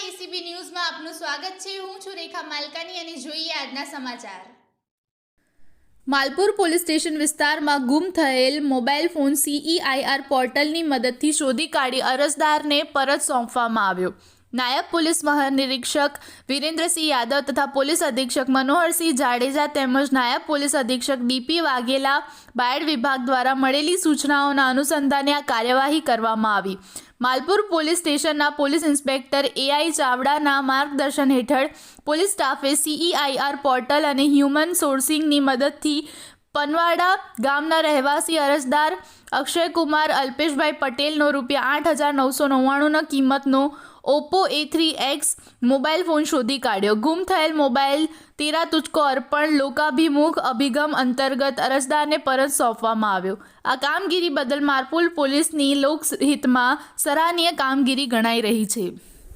સ્વાગત છે. હું છું રેખા માલકાની અને જોઈએ આજના સમાચાર. માલપુર પોલીસ સ્ટેશન વિસ્તારમાં ગુમ થયેલ મોબાઈલ ફોન સીઈઆઈઆર પોર્ટલની મદદથી શોધી કાઢી અરજદારને પરત સોંપવામાં આવ્યો. નાયબ પોલીસ મહાનિરીક્ષક વિરેન્દ્રસિંહ યાદવ તથા પોલીસ અધિક્ષક મનોહરસિંહ જાડેજા તેમજ નાયબ પોલીસ અધિક્ષક ડીપી વાઘેલા બાયડ વિભાગ દ્વારા મળેલી સૂચનાઓના અનુસંધાને આ કાર્યવાહી કરવામાં આવી. માલપુર પોલીસ સ્ટેશનના પોલીસ ઇન્સ્પેક્ટર એઆઈ ચાવડાના માર્ગદર્શન હેઠળ પોલીસ સ્ટાફે સીઈઆઈઆર પોર્ટલ અને હ્યુમન સોર્સિંગની મદદથી પનવાડા ગામના રહેવાસી અરજદાર અક્ષયકુમાર અલ્પેશભાઈ પટેલનો રૂપિયા આઠ હજાર નવસો નવ્વાણુંના કિંમતનો Oppo A three X mobile phone શોધી કાઢ્યો. ગુમ થયેલ મોબાઈલ તેરા તુચકો અર્પણ લોકાભિમુખ અભિગમ અંતર્ગત અરજદારને પરત સોંપવામાં આવ્યો. આ કામગીરી બદલ મારપુલ પોલીસની લોકહિતમાં સરાહનીય કામગીરી ગણાઈ રહી છે.